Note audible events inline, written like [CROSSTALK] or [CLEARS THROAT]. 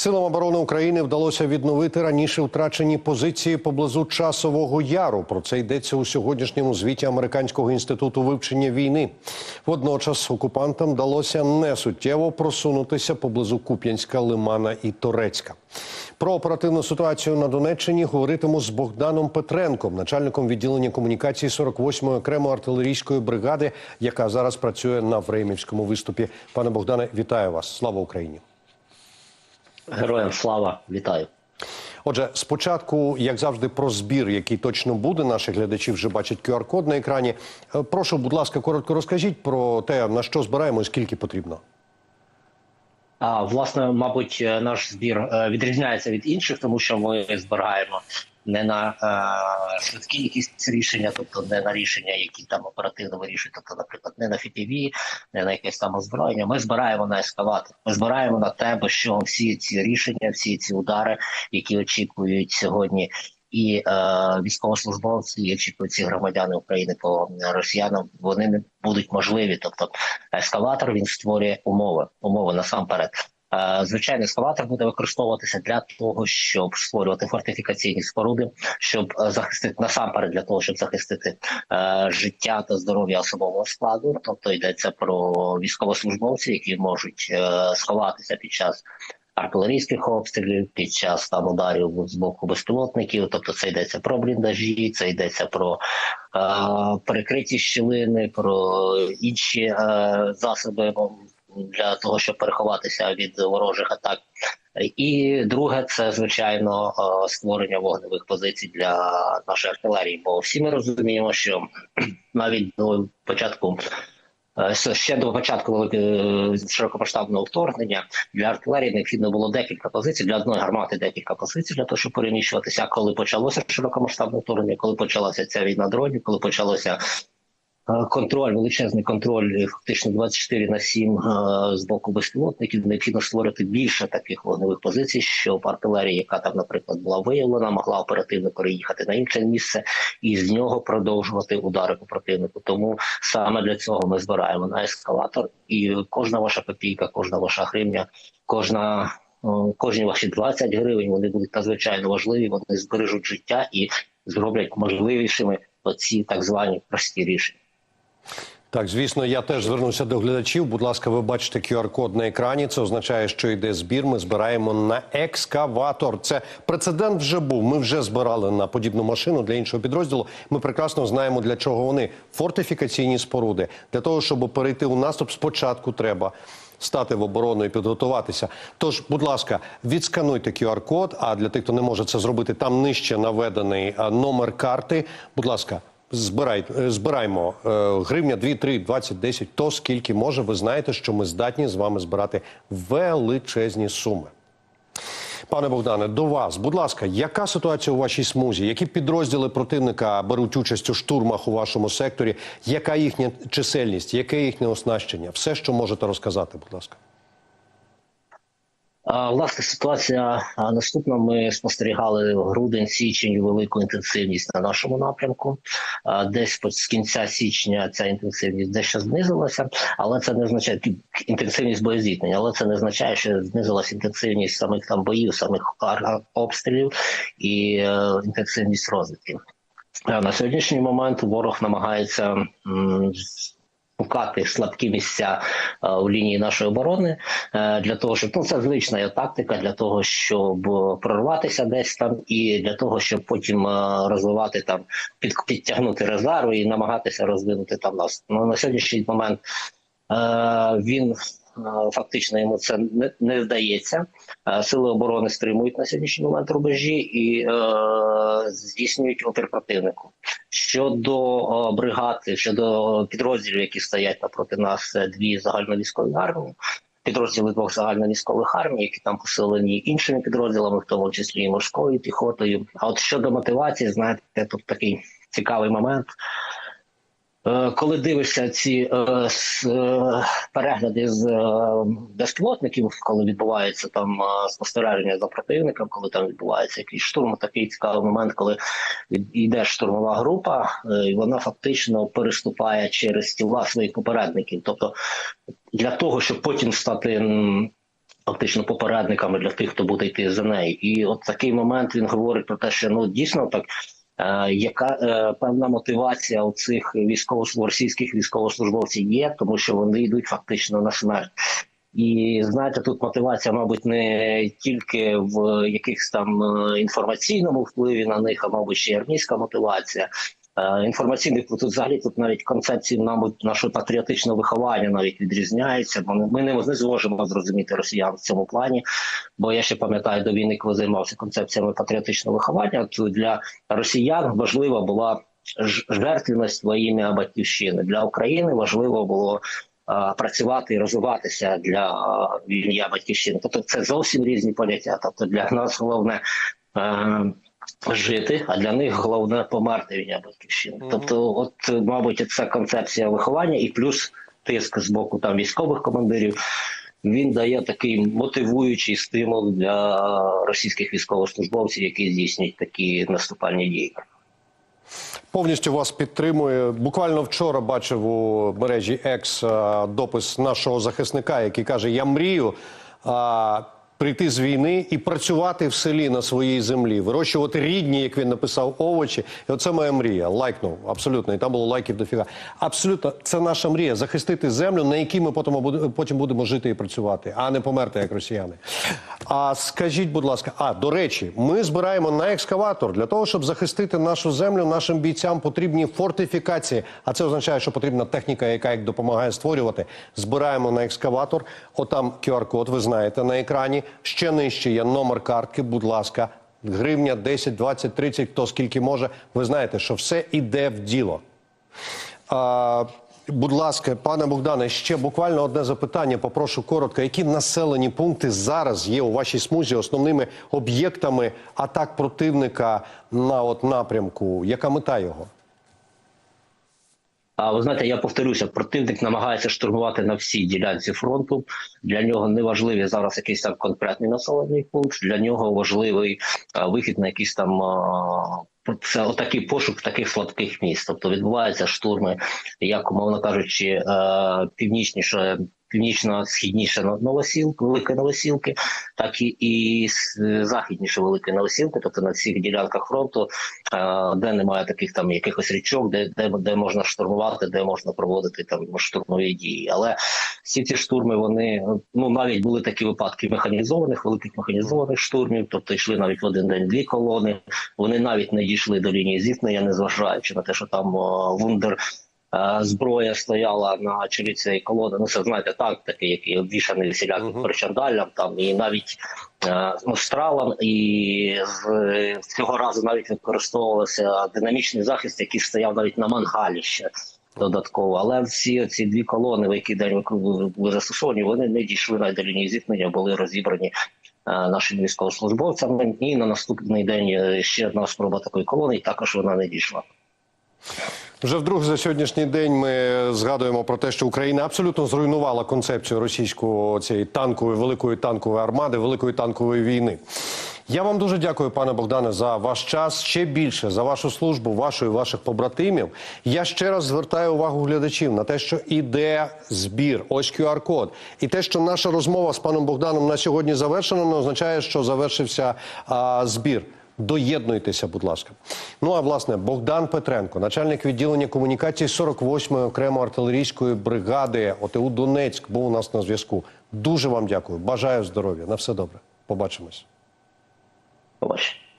Силам оборони України вдалося відновити раніше втрачені позиції поблизу часового яру. Про це йдеться у сьогоднішньому звіті Американського інституту вивчення війни. Водночас окупантам вдалося несуттєво просунутися поблизу Куп'янська, Лимана і Торецька. Про оперативну ситуацію на Донеччині говоритиму з Богданом Петренком, начальником відділення комунікації 48-ї окремої артилерійської бригади, яка зараз працює на Времівському виступі. Пане Богдане, вітаю вас! Слава Україні! Героям слава вітаю. Отже, спочатку, як завжди, про збір, який точно буде. Наші глядачі вже бачать QR-код на екрані. Е, Прошу, будь ласка, коротко розкажіть про те, на що збираємо і скільки потрібно. А власне, мабуть, е, наш збір е, відрізняється від інших, тому що ми збираємо не на е, швидкі якісь рішення, тобто не на рішення, які там оперативно вирішують, тобто, наприклад, не на FPV, не на якесь там озброєння. Ми збираємо на ескаватор. Ми збираємо на те, бо що всі ці рішення, всі ці удари, які очікують сьогодні. І е, військовослужбовці, очікують ці громадяни України по росіянам, вони не будуть можливі. Тобто, ескалатор він створює умови, умови насамперед. Е, Звичайно, ескалатор буде використовуватися для того, щоб створювати фортифікаційні споруди, щоб е, захистити насамперед для того, щоб захистити е, життя та здоров'я особового складу. Тобто йдеться про військовослужбовців, які можуть сховатися під час артилерійських обстрілів, під час там ударів з боку безпілотників. Тобто, це йдеться про бліндажі, це йдеться про е, перекриті щілини, про інші е, засоби для того, щоб переховатися від ворожих атак. І друге, це звичайно е, створення вогневих позицій для нашої артилерії. Бо всі ми розуміємо, що [CLEARS THROAT] навіть до початку. е, Ще до початку широкомасштабного вторгнення для артилерії необхідно було декілька позицій для одної гармати, декілька позицій для того, щоб переміщуватися. Коли почалося широкомасштабне вторгнення, коли почалася ця війна дронів, коли почалося Е, контроль, величезний контроль, е, фактично 24 на 7 е, з боку безпілотників. Необхідно створити більше таких вогневих позицій, щоб артилерія, яка там, наприклад, була виявлена, могла оперативно переїхати на інше місце і з нього продовжувати удари по противнику. Тому саме для цього ми збираємо на ескалатор, і кожна ваша копійка, кожна ваша гривня, кожна. Кожні ваші 20 гривень вони будуть надзвичайно важливі. Вони збережуть життя і зроблять можливішими оці так звані прості рішення. Так, звісно, я теж звернуся до глядачів. Будь ласка, ви бачите QR-код на екрані. Це означає, що йде збір. Ми збираємо на екскаватор. Це прецедент вже був. Ми вже збирали на подібну машину для іншого підрозділу. Ми прекрасно знаємо, для чого вони фортифікаційні споруди. Для того, щоб перейти у наступ, спочатку треба. Стати в оборону і підготуватися. Тож, будь ласка, відскануйте QR-код. А для тих, хто не може це зробити, там нижче наведений номер карти. Будь ласка, збирай, е, збираймо е, гривня 2, 3, 20, 10, то скільки може. Ви знаєте, що ми здатні з вами збирати величезні суми. Пане Богдане, до вас, будь ласка, яка ситуація у вашій смузі? Які підрозділи противника беруть участь у штурмах у вашому секторі? Яка їхня чисельність, яке їхнє оснащення? Все, що можете розказати, будь ласка. Власне, ситуація наступна. Ми спостерігали грудень, січень велику інтенсивність на нашому напрямку. Десь з кінця січня ця інтенсивність дещо знизилася, але це не означає інтенсивність боєзіткнення, але це не означає, що знизилася інтенсивність самих там боїв, самих обстрілів і е, інтенсивність розвідки. Е, На сьогоднішній момент ворог намагається шукати слабкі місця в у лінії нашої оборони е, для того, щоб ну це звична тактика для того, щоб е, прорватися десь там, і для того, щоб потім е, розвивати там під, підтягнути резерви і намагатися розвинути там нас. Ну на сьогоднішній момент е, він. Фактично йому це не, не вдається. Сили оборони стримують на сьогоднішній момент рубежі і е, здійснюють опір противнику. Щодо е, бригади, щодо підрозділів, які стоять напроти нас, дві загальновійськові армії. Підрозділи двох загальновійськових армій, які там посилені іншими підрозділами, в тому числі і морською піхотою. А от щодо мотивації, знаєте, тут такий цікавий момент. Е, Коли дивишся ці е, с- е, перегляди з е, безпілотників, коли відбувається там е, спостереження за противником, коли там відбувається якийсь штурм, такий цікавий момент, коли йде штурмова група, е, і вона фактично переступає через тіла своїх попередників. Тобто для того, щоб потім стати Фактично попередниками для тих, хто буде йти за нею, і от такий момент він говорить про те, що ну дійсно так яка е, певна мотивація у цих військово російських військовослужбовців є, тому що вони йдуть фактично на смерть. І знаєте, тут мотивація, мабуть, не тільки в якихось там е, інформаційному впливі на них, а мабуть, ще й армійська мотивація. Е, Інформаційний тут взагалі тут навіть концепції, мабуть, нашого патріотичного виховання навіть відрізняється. Бо ми не, зможемо зрозуміти росіян в цьому плані. Бо я ще пам'ятаю до війни, коли займався концепціями патріотичного виховання, то для росіян важлива була жертвеність во ім'я батьківщини. Для України важливо було працювати і розвиватися для а, ім'я батьківщини. Тобто це зовсім різні поняття. Тобто для нас головне. Жити, а для них головне померти в ім'я батьківщини. Мгм. Тобто, от, мабуть, це концепція виховання, і плюс тиск з боку там військових командирів. Він дає такий мотивуючий стимул для російських військовослужбовців, які здійснюють такі наступальні дії. Повністю вас підтримує. Буквально вчора бачив у мережі X е, допис нашого захисника, який каже: Я мрію прийти з війни і працювати в селі на своїй землі, вирощувати рідні, як він написав, овочі. І оце моя мрія. Лайкнув абсолютно. І там було лайків дофіга. Абсолютно, це наша мрія захистити землю, на якій ми потім потім будемо жити і працювати, а не померти як росіяни. А скажіть, будь ласка, а до речі, ми збираємо на екскаватор для того, щоб захистити нашу землю. Нашим бійцям потрібні фортифікації. А це означає, що потрібна техніка, яка їх допомагає створювати. Збираємо на екскаватор. Отам QR-код, ви знаєте на екрані. Ще нижче є номер картки. Будь ласка, гривня 10, 20, 30, хто скільки може. Ви знаєте, що все іде в діло. А, будь ласка, пане Богдане, ще буквально одне запитання. Попрошу коротко. Які населені пункти зараз є у вашій смузі основними об'єктами атак противника на от напрямку? Яка мета його? А ви знаєте, я повторюся, противник намагається штурмувати на всій ділянці фронту. Для нього не важливий зараз якийсь там конкретний населений пункт. Для нього важливий а, вихід на якийсь там а, це отакий пошук таких слабких міст. Тобто відбуваються штурми, як умовно кажучи, е, північніше. Північно-східніше Новосілки, Великої Новосілки, так і, і західніше Великої Новосілки, тобто на всіх ділянках фронту, де немає таких там якихось річок, де, де, де можна штурмувати, де можна проводити там штурмові дії. Але всі ці штурми, вони ну навіть були такі випадки механізованих, великих механізованих штурмів, тобто йшли навіть в один день дві колони. Вони навіть не дійшли до лінії зіткнення, незважаючи на те, що там вундер. Е, Зброя стояла на чолі цієї колони. Ну, це знаєте, так, такий, який обвішаний всіляким Мгм. причандаллям, там і навіть е, ну, стралом, і з цього разу навіть використовувався динамічний захист, який стояв навіть на мангалі ще додатково. Але всі ці дві колони, в які день були застосовані, вони не дійшли навіть до лінії зіткнення, були розібрані е, нашими військовослужбовцями. І на наступний день ще одна спроба такої колони, і також вона не дійшла. Вже вдруге за сьогоднішній день ми згадуємо про те, що Україна абсолютно зруйнувала концепцію російського цієї танкової великої танкової армади, великої танкової війни. Я вам дуже дякую, пане Богдане, за ваш час. Ще більше за вашу службу, вашу і ваших побратимів. Я ще раз звертаю увагу глядачів на те, що іде збір. Ось QR-код. І те, що наша розмова з паном Богданом на сьогодні завершена, не означає, що завершився а, збір. Доєднуйтеся, будь ласка. Ну а власне Богдан Петренко, начальник відділення комунікації 48-ї окремо артилерійської бригади ОТУ Донецьк, був у нас на зв'язку. Дуже вам дякую. Бажаю здоров'я. На все добре. Побачимось. Побачимо.